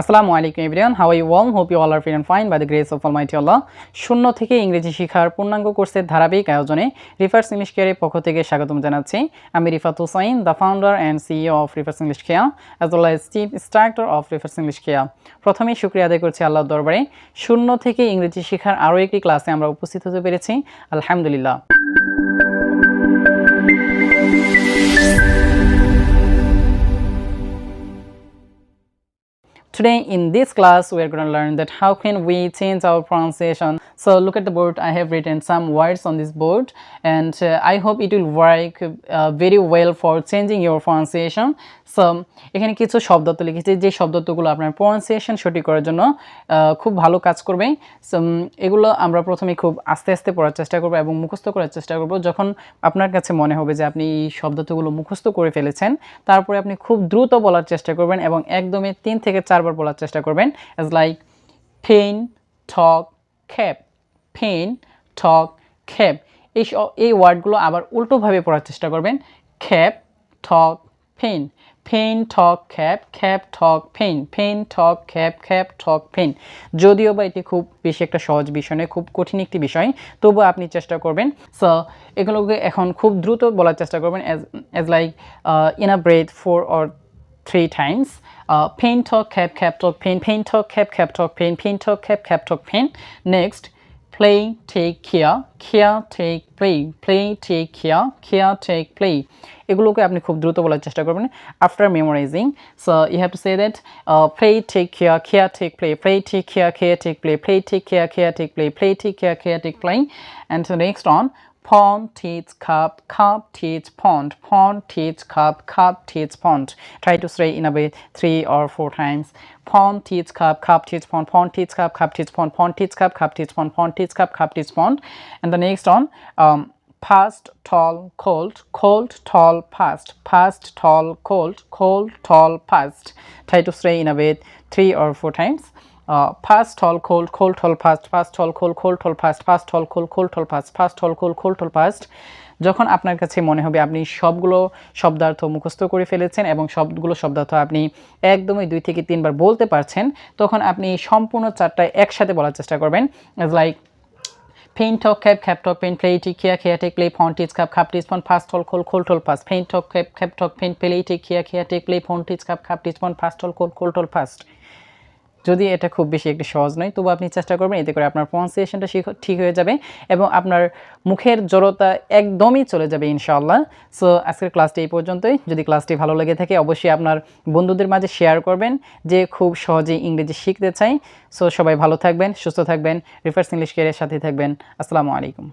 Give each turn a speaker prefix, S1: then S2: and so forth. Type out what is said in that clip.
S1: আসসালামু আলাইকুম everyone, how I warm hope you all are fin fine by the grace of almighty Allah. শূন্য থেকে ইংরেজি শিখার পূর্ণাঙ্গ কোর্সের ধারাবাহিক আয়োজনে রিফার্স ইংলিশ কেয়ারের পক্ষ থেকে স্বাগতম জানাচ্ছি। আমি Rifat Hussain, the founder and CEO of Rifar's English care, as well as chief instructor of Rifar's English care. প্রথমেই শুক্রিয়া আদায় করছি আল্লাহর দরবারে। শূন্য থেকে ইংরেজি শিখার আরও একটি ক্লাসে আমরা উপস্থিত হতে পেরেছি। আলহামদুলিল্লাহ। Today in this class we are going to learn that how can we change our pronunciation. So look at the board I have written some words on this board and uh, I hope it will work uh, very well for changing your pronunciation. So এখানে কিছু শব্দত্ব লিখেছি যে শব্দত্বগুলো আপনার pronunciation সঠিক করার জন্য খুব ভালো কাজ করবে। উম, এগুলো আমরা প্রথমে খুব আস্তে আস্তে পড়ার চেষ্টা করব এবং মুখস্থ করার চেষ্টা করব। যখন আপনার কাছে মনে হবে যে আপনি এই শব্দত্বগুলো মুখস্থ করে ফেলেছেন তারপরে আপনি খুব দ্রুত বলার চেষ্টা করবেন এবং একদমই তিন থেকে চারবার বলার চেষ্টা করবেন। অ্যাজ লাইক পেন ঠক খ্যাপ পেন ঠক খ্যাপ এই এই ওয়ার্ডগুলো আবার উল্টোভাবে পড়ার চেষ্টা করবেন খ্যাপ ঠক পেন পেন ঠক খ্যাপ খ্যাপ ঠক পেন পেন ঠক খ্যাপ খ্যাপ ঠক পেন যদিও বা এটি খুব বেশি একটা সহজ বিষয় নয় খুব কঠিন একটি বিষয় তবু আপনি চেষ্টা করবেন সো এগুলোকে এখন খুব দ্রুত বলার চেষ্টা করবেন as as like in a breath four or three times. Uh, pain talk, cap, cap talk, pain, pain talk, cap, cap talk, pain, pain talk, cap, cap talk, pain. Play, take care, care, take, play, play, take care, care, take, play. এগুলোকে আপনি খুব দ্রুত বলার চেষ্টা করবেন after memorising so you have to say that play take care care take play play take care care take play play take care care take play play take care care take play and next on pond, teach, cup, cup, teach, pond, pond, teach, cup, cup, teach, pond. Try to say in a way three or four times. Pond, teach, cup, cup, teach, pond, pond, teach, cup, cup, teach, pond, pond, teach, cup, cup, teach, pond, pond, teach, cup, cup, teach, pond. And the next one, um, past, tall, cold, cold, tall, past, past, tall, cold, cold, tall, past. Try to say in a way three or four times. Uh, past tall cold cold tall past past tall cold cold tall past past tall cold cold tall past past tall cold cold tall past যখন আপনার কাছে মনে হবে আপনি সবগুলো শব্দার্থ মুখস্থ করে ফেলেছেন এবং সবগুলো শব্দার্থ আপনি একদমই দুই থেকে তিনবার বলতে পারছেন তখন আপনি সম্পূর্ণ চারটায় একসাথে বলার চেষ্টা করবেন like Pain top cap cap top paint play tick here, here take play pawn tits cap cap teach pon pass tall call, call tall pass Paint top cap cap top paint play tick here, here take play pawn tits cap cap teach pon pass tall call, call tall past যদি এটা খুব বেশি একটি সহজ নয়, তবু আপনি চেষ্টা করবেন এতে করে আপনার প্রনাউন্সিয়েশনটা ঠিক হয়ে যাবে এবং আপনার মুখের জড়তা একদমই চলে যাবে ইনশাআল্লাহ। সো আজকের ক্লাসটি এই পর্যন্তই। যদি ক্লাসটি ভালো লেগে থাকে, অবশ্যই আপনার বন্ধুদের মাঝে শেয়ার করবেন যে খুব সহজেই ইংরেজি শিখতে চাই। সো সবাই ভালো থাকবেন, সুস্থ থাকবেন রিফার্স ইংলিশ কেয়ারের সাথে থাকবেন। আসসালামু আলাইকুম।